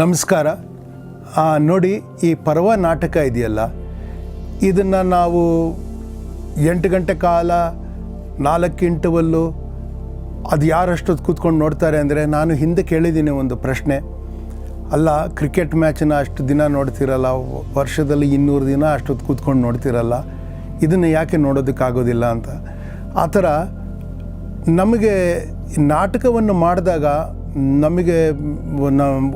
ನಮಸ್ಕಾರ. ನೋಡಿ, ಈ ಪರ್ವ ನಾಟಕ ಇದೆಯಲ್ಲ? ಇದನ್ನು ನಾವು ಎಂಟು ಗಂಟೆ ಕಾಲ ನಾಲ್ಕು ಇಂಟವಲ್ಲು ಅದು ಯಾರಷ್ಟೊತ್ತು ಕೂತ್ಕೊಂಡು ನೋಡ್ತಾರೆ ಅಂದರೆ ನಾನು ಹಿಂದೆ ಕೇಳಿದ್ದೀನಿ ಒಂದು ಪ್ರಶ್ನೆ. ಅಲ್ಲ, ಕ್ರಿಕೆಟ್ ಮ್ಯಾಚನ್ನ ಅಷ್ಟು ದಿನ ನೋಡ್ತಿರಲ್ಲ, ವರ್ಷದಲ್ಲಿ ಇನ್ನೂರು ದಿನ ಅಷ್ಟೊತ್ತು ಕೂತ್ಕೊಂಡು ನೋಡ್ತಿರಲ್ಲ, ಇದನ್ನು ಯಾಕೆ ನೋಡೋದಕ್ಕಾಗೋದಿಲ್ಲ ಅಂತ? ಆ ಥರ ನಮಗೆ ನಾಟಕವನ್ನು ಮಾಡಿದಾಗ ನಮಗೆ ನಮ್ಮ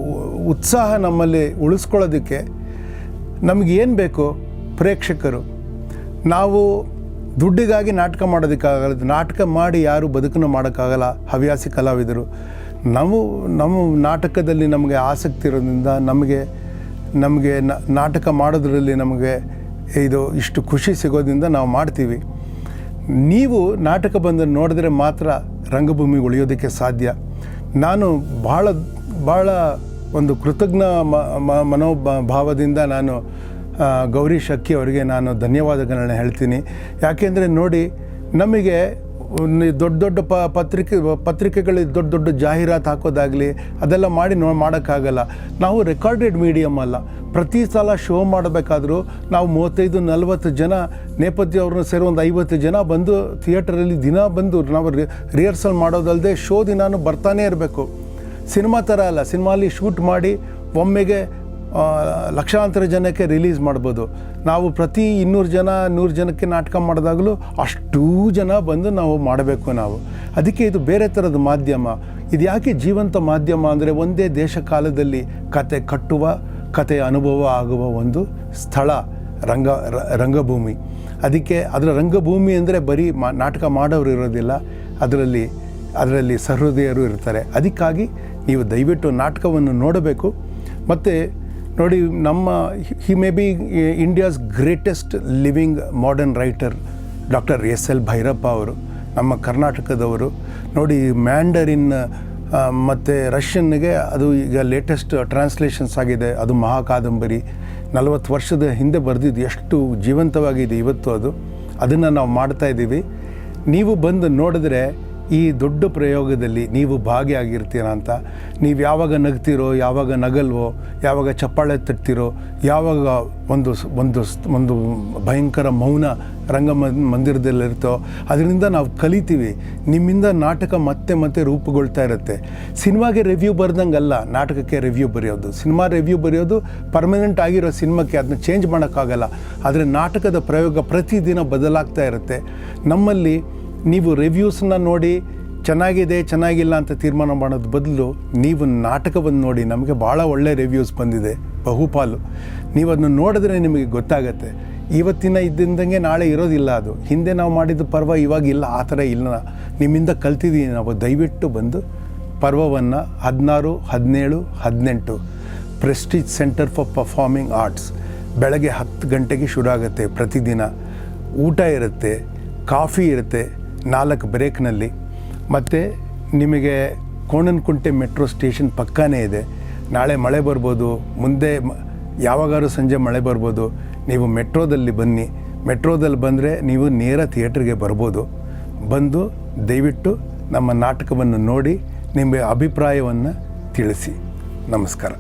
ಉತ್ಸಾಹ ನಮ್ಮಲ್ಲಿ ಉಳಿಸ್ಕೊಳ್ಳೋದಕ್ಕೆ ಏನು ಬೇಕು? ಪ್ರೇಕ್ಷಕರು. ನಾವು ದುಡ್ಡಿಗಾಗಿ ನಾಟಕ ಮಾಡೋದಕ್ಕಾಗಲ್ಲ ನಾಟಕ ಮಾಡಿ ಯಾರು ಬದುಕನ್ನು ಮಾಡೋಕ್ಕಾಗಲ್ಲ ಹವ್ಯಾಸಿ ಕಲಾವಿದರು. ನಾವು ನಮ್ಮ ನಾಟಕದಲ್ಲಿ ನಮಗೆ ಆಸಕ್ತಿ ಇರೋದ್ರಿಂದ ನಮಗೆ ನಮಗೆ ನಾಟಕ ಮಾಡೋದ್ರಲ್ಲಿ ನಮಗೆ ಇದು ಇಷ್ಟು ಖುಷಿ ಸಿಗೋದ್ರಿಂದ ನಾವು ಮಾಡ್ತೀವಿ. ನೀವು ನಾಟಕ ಬಂದು ನೋಡಿದ್ರೆ ಮಾತ್ರ ರಂಗಭೂಮಿ ಉಳಿಯೋದಕ್ಕೆ ಸಾಧ್ಯ. ನಾನು ಭಾಳ ಭಾಳ ಒಂದು ಕೃತಜ್ಞ ಮ, ಮ- ಮನೋಭಾವದಿಂದ ನಾನು ಗೌರಿ ಶಕ್ಕಿ ಅವರಿಗೆ ನಾನು ಧನ್ಯವಾದಗಳನ್ನ ಹೇಳ್ತೀನಿ. ಯಾಕೆಂದರೆ ನೋಡಿ, ನಮಗೆ ದೊಡ್ಡ ದೊಡ್ಡ ಪ ಪತ್ರಿಕೆ ಪತ್ರಿಕೆಗಳು ದೊಡ್ಡ ದೊಡ್ಡ ಜಾಹೀರಾತು ಹಾಕೋದಾಗಲಿ, ಅದೆಲ್ಲ ಮಾಡಿ ನೋ ಮಾಡೋಕ್ಕಾಗಲ್ಲ. ನಾವು ರೆಕಾರ್ಡೆಡ್ ಮೀಡಿಯಮ್ ಅಲ್ಲ. ಪ್ರತಿ ಸಲ ಶೋ ಮಾಡಬೇಕಾದರೂ ನಾವು ಮೂವತ್ತೈದು, ನಲವತ್ತು ಜನ ನೇಪಥ್ಯ ಅವ್ರನ್ನ ಸೇರಿ ಒಂದು ಐವತ್ತು ಜನ ಬಂದು ಥಿಯೇಟರಲ್ಲಿ ದಿನ ಬಂದು ನಾವು ರಿಹರ್ಸಲ್ ಮಾಡೋದಲ್ಲದೆ ಶೋ ದಿನಾನು ಬರ್ತಾನೇ ಇರಬೇಕು. ಸಿನಿಮಾ ಥರ ಅಲ್ಲ. ಸಿನಿಮಾಲಿ ಶೂಟ್ ಮಾಡಿ ಒಮ್ಮೆಗೆ ಲಕ್ಷಾಂತರ ಜನಕ್ಕೆ ರಿಲೀಸ್ ಮಾಡ್ಬೋದು. ನಾವು ಪ್ರತಿ ಇನ್ನೂರು ಜನ, ನೂರು ಜನಕ್ಕೆ ನಾಟಕ ಮಾಡಿದಾಗಲೂ ಅಷ್ಟೂ ಜನ ಬಂದು ನಾವು ಮಾಡಬೇಕು ನಾವು. ಅದಕ್ಕೆ ಇದು ಬೇರೆ ಥರದ ಮಾಧ್ಯಮ. ಇದು ಯಾಕೆ ಜೀವಂತ ಮಾಧ್ಯಮ ಅಂದರೆ ಒಂದೇ ದೇಶ ಕಾಲದಲ್ಲಿ ಕತೆ ಕಟ್ಟುವ, ಕತೆ ಅನುಭವ ಆಗುವ ಒಂದು ಸ್ಥಳ, ರಂಗ ರಂಗಭೂಮಿ. ಅದಕ್ಕೆ ಅದರ ರಂಗಭೂಮಿ ಅಂದರೆ ಬರೀ ಮಾ, ನಾಟಕ ಮಾಡೋರು ಇರೋದಿಲ್ಲ. ಅದರಲ್ಲಿ ಅದರಲ್ಲಿ ಸಹೃದಯರು ಇರ್ತಾರೆ. ಅದಕ್ಕಾಗಿ ನೀವು ದಯವಿಟ್ಟು ನಾಟಕವನ್ನು ನೋಡಬೇಕು. ಮತ್ತು ನೋಡಿ, ನಮ್ಮ he may be India's greatest living modern writer doctor S L Bhyrappa ಅವರು, ನಮ್ಮ ಕರ್ನಾಟಕದವರು. ನೋಡಿ ಮ್ಯಾಂಡರಿನ್ ಮತ್ತು ರಷ್ಯನ್ಗೆ ಅದು ಈಗ ಲೇಟೆಸ್ಟ್ ಟ್ರಾನ್ಸ್ಲೇಷನ್ಸ್ ಆಗಿದೆ. ಅದು ಮಹಾಕಾದಂಬರಿ. ನಲವತ್ತು ವರ್ಷದ ಹಿಂದೆ ಬರೆದಿದ್ದು, ಎಷ್ಟು ಜೀವಂತವಾಗಿದೆ ಇವತ್ತು ಅದು. ಅದನ್ನು ನಾವು ಮಾಡ್ತಾಯಿದ್ದೀವಿ ನೀವು ಬಂದು ನೋಡಿದ್ರೆ ಈ ದೊಡ್ಡ ಪ್ರಯೋಗದಲ್ಲಿ ನೀವು ಭಾಗಿಯಾಗಿರ್ತೀರ ಅಂತ? ನೀವು ಯಾವಾಗ ನಗ್ತೀರೋ, ಯಾವಾಗ ನಗಲ್ವೋ, ಯಾವಾಗ ಚಪ್ಪಾಳೆ ತಟ್ತಿರೋ, ಯಾವಾಗ ಒಂದು ಒಂದು ಒಂದು ಭಯಂಕರ ಮೌನ ರಂಗ ಮಂದಿರದಲ್ಲಿರ್ತೋ ಅದರಿಂದ ನಾವು ಕಲಿತೀವಿ. ನಿಮ್ಮಿಂದ ನಾಟಕ ಮತ್ತೆ ಮತ್ತೆ ರೂಪುಗೊಳ್ತಾ ಇರುತ್ತೆ. ಸಿನಿಮಾಗೆ ರಿವ್ಯೂ ಬರ್ದಂಗಲ್ಲ, ನಾಟಕಕ್ಕೆ ರಿವ್ಯೂ ಬರೆಯೋದು. ಸಿನಿಮಾ ರಿವ್ಯೂ ಬರೆಯೋದು ಪರ್ಮನೆಂಟ್ ಆಗಿರೋ ಸಿನಿಮಾಕ್ಕೆ ಅದನ್ನ ಚೇಂಜ್ ಮಾಡೋಕ್ಕಾಗಲ್ಲ. ಆದರೆ ನಾಟಕದ ಪ್ರಯೋಗ ಪ್ರತಿದಿನ ಬದಲಾಗ್ತಾ ಇರುತ್ತೆ. ನಮ್ಮಲ್ಲಿ ನೀವು ರಿವ್ಯೂಸನ್ನ ನೋಡಿ, ಚೆನ್ನಾಗಿದೆ, ಚೆನ್ನಾಗಿಲ್ಲ ಅಂತ ತೀರ್ಮಾನ ಮಾಡೋದು ಬದಲು ನೀವು ನಾಟಕವನ್ನು ನೋಡಿ ನಮಗೆ ಭಾಳ ಒಳ್ಳೆ ರಿವ್ಯೂಸ್ ಬಂದಿದೆ, ಬಹುಪಾಲು. ನೀವು ಅದನ್ನು ನೋಡಿದ್ರೆ ನಿಮಗೆ ಗೊತ್ತಾಗತ್ತೆ. ಇವತ್ತಿನ ಇದ್ದಂಗೆ ನಾಳೆ ಇರೋದಿಲ್ಲ ಅದು. ಹಿಂದೆ ನಾವು ಮಾಡಿದ ಪರ್ವ ಇವಾಗ ಇಲ್ಲ ಆ ಥರ ಇಲ್ಲ. ನಿಮ್ಮಿಂದ ಕಲ್ತಿದ್ದೀನಿ ನಾವು. ದಯವಿಟ್ಟು ಬಂದು ಪರ್ವವನ್ನು ಹದಿನಾರು, ಹದಿನೇಳು, ಹದಿನೆಂಟು Prestige Centre for Performing Arts ಬೆಳಗ್ಗೆ ಹತ್ತು ಗಂಟೆಗೆ ಶುರು ಆಗುತ್ತೆ ಪ್ರತಿದಿನ. ಊಟ ಇರುತ್ತೆ, ಕಾಫಿ ಇರುತ್ತೆ ನಾಲ್ಕು ಬ್ರೇಕ್ನಲ್ಲಿ ಮತ್ತು ನಿಮಗೆ ಕೋಣನಕುಂಟೆ ಮೆಟ್ರೋ ಸ್ಟೇಷನ್ ಪಕ್ಕನೇ ಇದೆ. ನಾಳೆ ಮಳೆ ಬರ್ಬೋದು. ಮುಂದೆ ಯಾವಾಗಾದ್ರೂ ಸಂಜೆ ಮಳೆ ಬರ್ಬೋದು. ನೀವು ಮೆಟ್ರೋದಲ್ಲಿ ಬನ್ನಿ. ಮೆಟ್ರೋದಲ್ಲಿ ಬಂದರೆ ನೀವು ನೇರ ಥಿಯೇಟ್ರಿಗೆ ಬರ್ಬೋದು. ಬಂದು ದಯವಿಟ್ಟು ನಮ್ಮ ನಾಟಕವನ್ನು ನೋಡಿ, ನಿಮ್ಮ ಅಭಿಪ್ರಾಯವನ್ನು ತಿಳಿಸಿ. ನಮಸ್ಕಾರ.